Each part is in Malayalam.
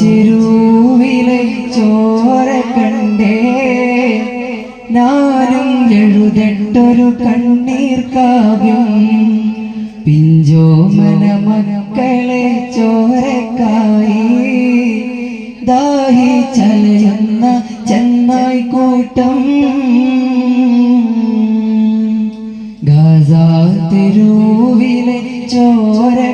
ചെരുവിലെ ചോര കണ്ടേ. കണ്ണീർ കാവ്യം. പിഞ്ചോമന മക്കളെ ചോരക്കായി. ദാഹി ചലയുന്ന ചെന്നായി കൂട്ടം. ഗാസാ തിരുവിലെ ചോര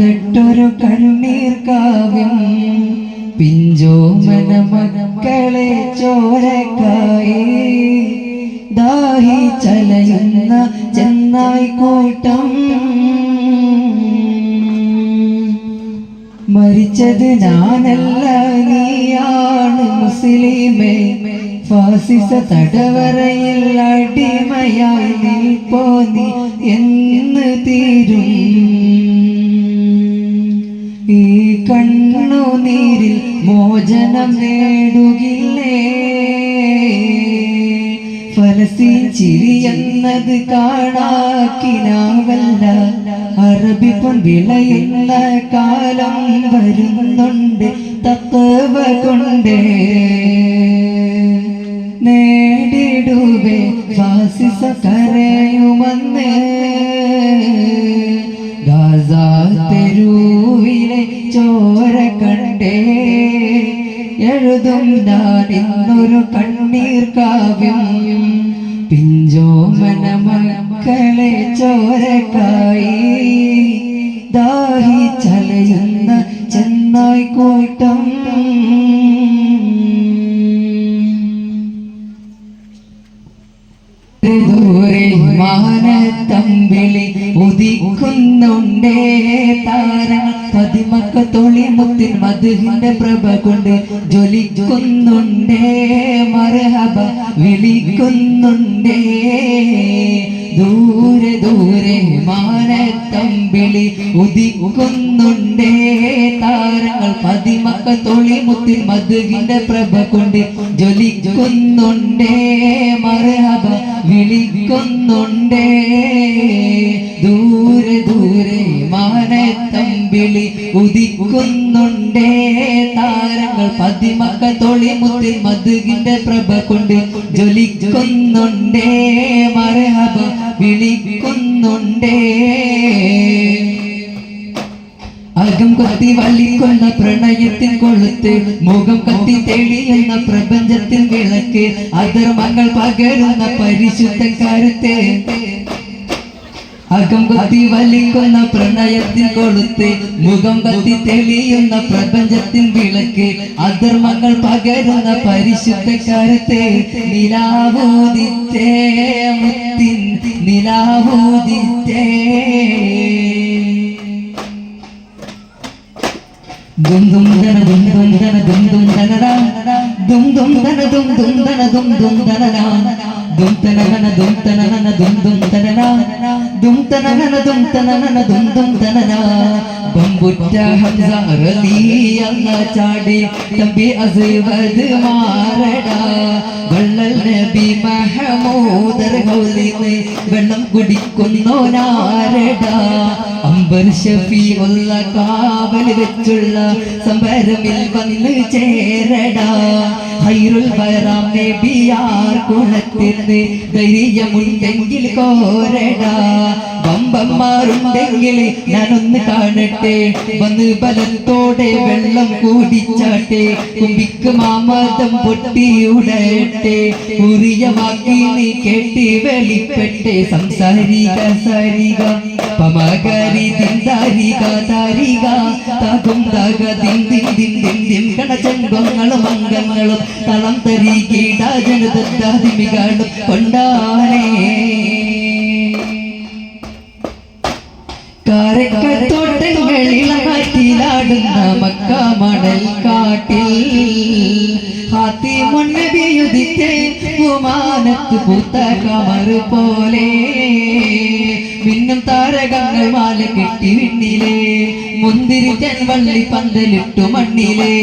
എഴുതട്ടൊരു കണ്ണീർ കാവ്യം. പിഞ്ചോമന മക്കളെ ചോരക്കായി. ദാഹി ചലയുന്ന ചെന്നായി കൂട്ടം. മരിച്ചത് ഞാനല്ല നീയാണ് മുസ്ലിമേ. ഫാസിസ തടവറയിൽ അടിമയായി നിൽപ്പോ നീ എന്ന് തീരും. ഈ കണ്ണുനീരിൽ മോചനം നേടുകില്ലേ? ഫലസ്തീൻ ചിരിയെന്നത് കാണാക്കിനാവല്ല അറബി പൊൻ വിളയുന്ന കാലം വരുന്നുണ്ട് തത്വ കൊണ്ട്. നേടിടുവേ ഫാസിസ കരയുമെന്ന്. എഴുതും കണ്ണീർ കാവ്യം പിഞ്ചോമന മക്കളെ ചോരക്കായി. ദാഹി ചലയുന്ന ചെന്നായി കൂട്ടം ദൂരെ മാനത്തമ്പിളി ഉദിക്കുന്നുണ്ടേ താര. പതിമക്ക തൊളിമുത്തിൻ മധുവിന്റെ പ്രഭ കൊണ്ട് ജ്വലിക്കുന്നുണ്ടേ. മർഹബ വിളിക്കുന്നുണ്ടേ. ദൂരെ ദൂരെ മാനത്തമ്പിളി ഉദിക്കുന്നുണ്ടേ താരങ്ങൾ പതിമക്ക തൊളിമുത്തിൻ മധുകിന്റെ പ്രഭ കൊണ്ട് ജ്വലിക്കുന്നുണ്ടേ മരഹബ വിളിക്കുന്നുണ്ടേ. ദൂരെ ദൂരെ മാനത്തമ്പിളി ഉദിക്കുന്നുണ്ടേ. താരങ്ങൾ പതിമക്ക തൊളിമുത്തിൽ മധുകിന്റെ പ്രഭ കൊണ്ട് ജ്വലിക്കുന്നുണ്ടേ മരഹബ വിളിക്കുന്നുണ്ടേ. അകം കത്തി വള്ളിക്കൊണ്ട പ്രണയത്തിൻ കൊളുത്ത് മുഖം കത്തി തെളിയുന്ന പ്രപഞ്ചത്തിൻ വിളക്ക് അധർമ്മങ്ങൾ പകരുന്ന പരിശുദ്ധ കരുത്ത്. അകം കത്തി വലിക്കുന്ന പ്രണയത്തിൻ കൊളുത്ത് മുഖം കത്തി തെളിയുന്ന പ്രപഞ്ചത്തിൻ വിളക്ക് അധർമ്മങ്ങൾ പകരുന്ന പരിശുദ്ധ കരുത്ത്. നിലാവോദിത്തേ മുത്തിൻ നിലാവൂതിത്തേ ദും ദും ദന ദും ദും ദന ദും ദും ദനടാ ദും ദും ദന ദും ദും ദന ദും ദും ദനടാ ദും തനനന ദും തനനന ദും ദും ദനടാ ദും തനനന ദും തനനന ദും ദും ദനടാ ബംബുറ്റ ഹംസ റളിയല്ല ചാടി തമ്പി അസ്വദ് മാറടാ വള്ളൽ നബി മഹമൂദർ ഹൗലിന്ന് വെള്ളം കുടിക്കുന്നോനാരടാ ഷഫി ഉള്ള കാവൽ വെച്ചുള്ള സംഭരമിൽ വന്ന് ചേരടാ. ഹൈറുൽ ബറാം നബിയാർ കുളത്തിന് ധൈര്യമുണ്ടെങ്കിൽ കോരടാ. ബമ്പന്മാരുണ്ടെങ്കിൽ ഞാനൊന്ന് കാണട്ടെ. വന്ന് ബലത്തോടെ വെള്ളം കൂടിച്ചാട്ടെ. കുമ്പിക്ക് മാമതം പൊട്ടിയുടട്ടെ കുറിയ നീ കേട്ടി വെളിപ്പെട്ടെ സംസാരിക സരിക പമകരി ദിന്താരിക താരിക തകും തക ദിൻ ദിൻ ദിൻ ദിൻ ദിൻ. കണചെങ്കൊങ്ങളും അംഗങ്ങളും തളം തരി ജനതാതിമികളും കൊണ്ടാനേ മക്ക മണൽ കാട്ടിൽ ഹാത്തി മുന്നബിയുദിത്തെ വിമാനത്ത് പൂത്ത കമർ പോലെ മിന്നും താരകങ്ങൾ മാല കെട്ടി വിണ്ണിലെ മുന്തിരി വള്ളി പന്തലിട്ടു മണ്ണിലെ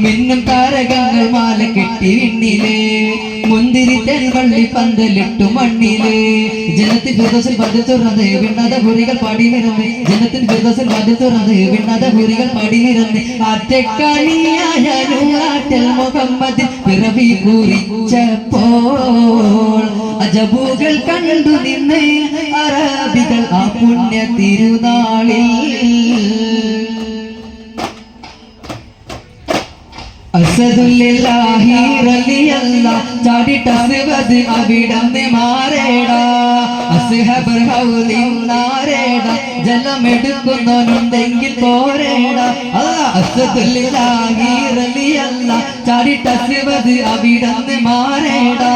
മിന്നും താരകങ്ങൾ മാല കെട്ടി വിണ്ണിലെ മുന്തിരി തെൻവള്ളി പന്തലിട്ടു മണ്ണിൽ. ജനത്തിൽ ഫിർദോസിൽ പതി തുറന്ന് വിണ്ണത ഭൂരികൾ പാടി നിറന്ന് ജനത്തിൽ ഫിർദോസിൽ പതി തുറന്ന് വിണ്ണത ഭൂരികൾ പാടി നിറന്ന് അറ്റക്കാലിയായ നൂറാറ്റൽ മുഹമ്മദ് പിറവി കുറിച്ചപ്പോൾ അജബുകൾ കണ്ടു നിന്ന് അറബികൾ ആ പുണ്യ തിരുനാളിൽ. ചാടിട്ടസുവത് അവിടന്ന് പോരേടാ. അവിടന്ന് മാറേടാ.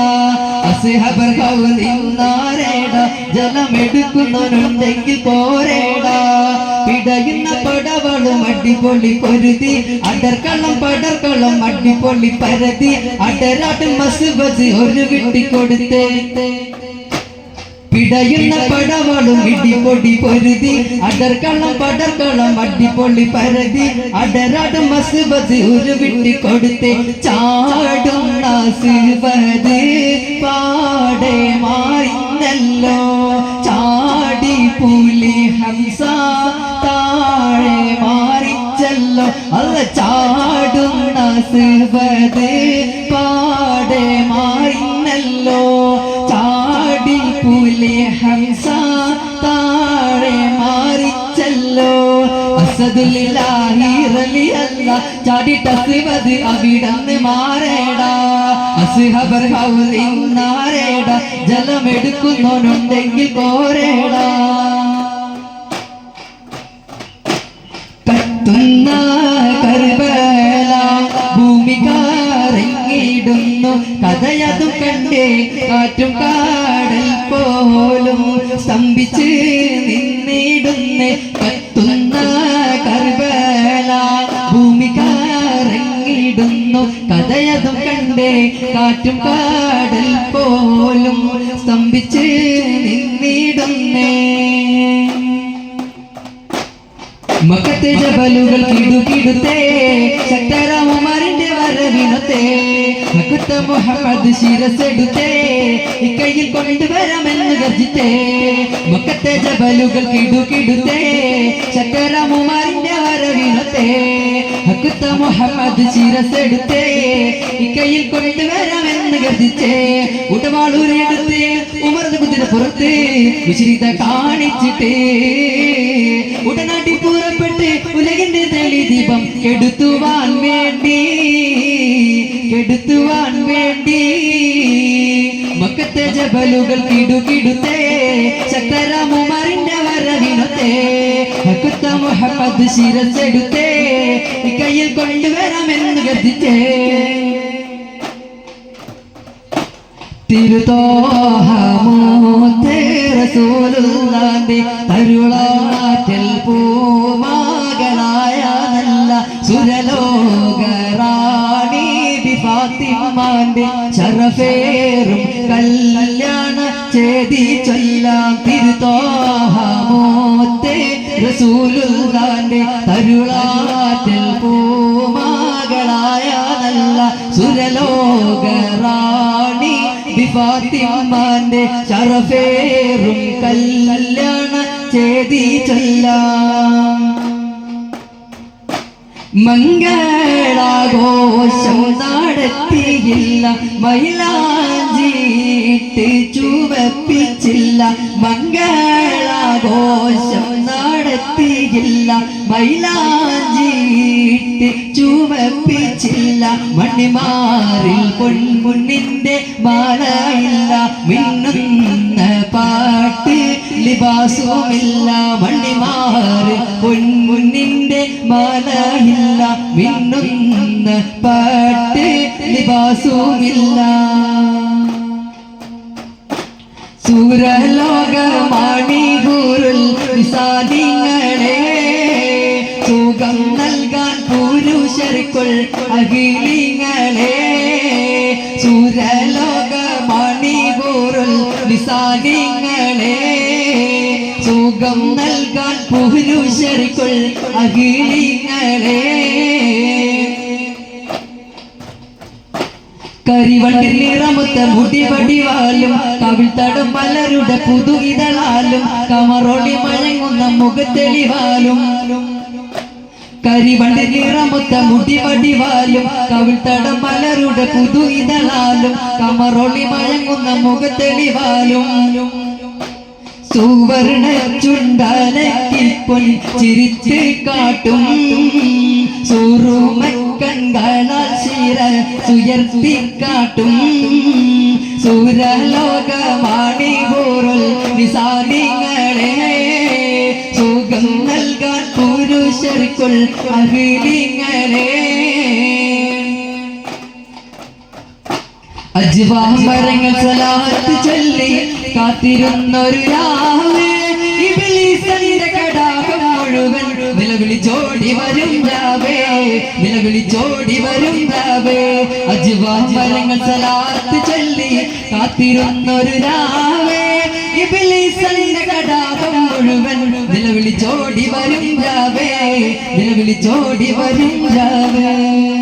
അസ്ഹബർ ഹൗലിൻ നാരേടാ ജലമെടുക്കുന്നവനുണ്ടെങ്കിൽ പോരേടാ. പിടയുന്ന പടവളും അടിപൊളി പൊരുതി. അടർക്കളം പടർക്കളം അടിപൊളി പരതി. അടരാട്ടും മസുബജ് ഒരു വിട്ടി കൊടുത്തേ പിടയുന്ന പടവളും ഇടിപൊടി പൊരുതി. അടർക്കളം പടർക്കളം അടിപൊളി പരതി. അടരാട് മസുബസ് ഒരു വിട്ടി കൊടുത്തേ ചാടും നാസുബത് പാടെ മാറിന്നല്ലോ പുലി ഹംസ താഴെ മാറിച്ചല്ലോ. അല്ല ചാടുന്ന സിബത് പാടെ മാറിന്നല്ലോ. ചാടി പുലി ഹംസ ചാടിട്ട പോരേടാ. കത്തുന്ന കർബല ഭൂമി കറങ്ങിയിടുന്നു കഥയതു കണ്ടേ കാറ്റും കാടൽ പോലും സ്തംഭിച്ച് കഥയതും കണ്ടേ കാറ്റും കാടൽ പോലും സ്തംഭിച്ച് നിന്നിടുന്നേ. മക്കത്തെ ജബലുകൾ കിടുകിടുത്തേ ശക്തരാമമാരിന്റെ വരവിനത്തെ. മക്കത്ത മുഹമ്മദ് ശിരസെടുത്തേ ഇക്കയിൽ കൊണ്ടുവരാമെന്ന് ഗർജിത്തേ. മക്കത്തെ ജബലുകൾ കിടുകിടുത്തേ ശക്തരാമമാരിന്റെ വരവിനത്തെ. മക്കുത്ത മുഹമ്മദ് ശിരസെടുത്തേ. ഇക്കൈയിൽ കൊണ്ടുവരാമെന്ന് ഗർജിച്ചേ. ഉടവാളൂരെടുത്തേ ഉമർന്ന് കുതിര പുറത്ത് വിശ്രിത കാണിച്ചിട്ടേ. ഉടനാട്ടി പുറപ്പെട്ട് ഉലകിന്റെ തെളി ദീപം കെടുത്തുവാൻ വേണ്ടി കെടുത്തുവാൻ വേണ്ടി. മക്കത്തെ ജബലുകൾ കിടുകിടുത്തേ. ശക്തരാമുമാറിന്റെ വരവിനത്തെ. മുഹമ്മദ് ശിരസെടുത്തേ. കയ്യിൽ കൊണ്ടുവരാമെന്ന് കത്തിച്ചേ തിരുതോഹമൂത്തേ റസൂലുള്ളാന്റെ തരുളാറ്റൽ പൂമാകളായ നല്ല സുരലോകറാണി ഫാത്തിമാന്റെ ശരഫേറും കല്യാണ ചേതി ചൊല്ലാം തിരുതോഹമൂത്തേ റസൂലുള്ളാന്റെ തരുളാറ്റൽ ഫാത്തിമാന്റെ ചറഫേറും കല്യാണ ചേതി ചൊല്ലാം. മംഗളാഘോഷം നടത്തിയില്ല മൈലാഞ്ചിട്ട് ചുവപ്പിച്ചില്ല. മംഗളാഘോഷം നടത്തിയില്ല മൈലാഞ്ചിട്ട് ചുവപ്പിച്ചില്ല. മണ്ണിമാറിൽ പൊൻമുണ്ണിന്റെ മാലയില്ല മിന്നുന്ന പാട്ട് ലിബാസുമില്ല. മണ്ണിമാറിൽ പൊൻമുണ്ണിന്റെ മാലയില്ല മിന്നുന്ന പാട്ട് ലിബാസുമില്ല. സൂരലോകമാണികൂരുൽ വിസാദിങ്ങളെ സുഖം നൽകാൻ പുരുഷർക്കുൾ അഖിലിങ്ങളെ. സൂരലോകമാണികൂരുൽ വിസാദിങ്ങളെ സുഖം നൽകാൻ പുരുഷർക്കുൾ അഖിലിങ്ങളെ. കരിവണ്ടി നിറമുത്ത മുടി വടിവാലും കവിൾത്തടം മലരുടെ പുതു ഇതളാലും കമറൊളി മഴങ്ങുന്ന മുഖത്തെളിവാലും കരിവണ്ടി നിറമുത്ത മുടി വടിവാലും കവിൾത്തടം മലരുടെ പുതു ഇതളാലും കമറൊളി മഴങ്ങുന്ന മുഖത്തെളിവാലും. സുവർണ ചുണ്ടനക്കിപ്പൊൻ ചിരിച്ച് കാട്ടും. സുറുമക്കൺകളാൽ ശിര സുയർത്തി കാട്ടും സൂരലോകമാണി പോറുൽ നിസാദിങ്ങളെ. സുഖം നൽകാൻ പുരുഷർക്കുൾ അഖിലിങ്ങളെ അജ്വാമരങ്ങൾ സലാത്ത് ചൊല്ലി കാത്തിരുന്നൊരു രാവ് നിലവിളി ചോടി വരും രാവേ. നിലവിളി ചോടി വരും രാവേ. അജ്വാമരങ്ങൾ സലാത്ത് ചൊല്ലി കാത്തിരുന്നൊരു രാവേ. ഇബ്ലീസിന്റെ കടാകം മുഴുവൻ നിലവിളി ചോടി വരും രാവേ. നിലവിളി ചോടി വരും രാവേ.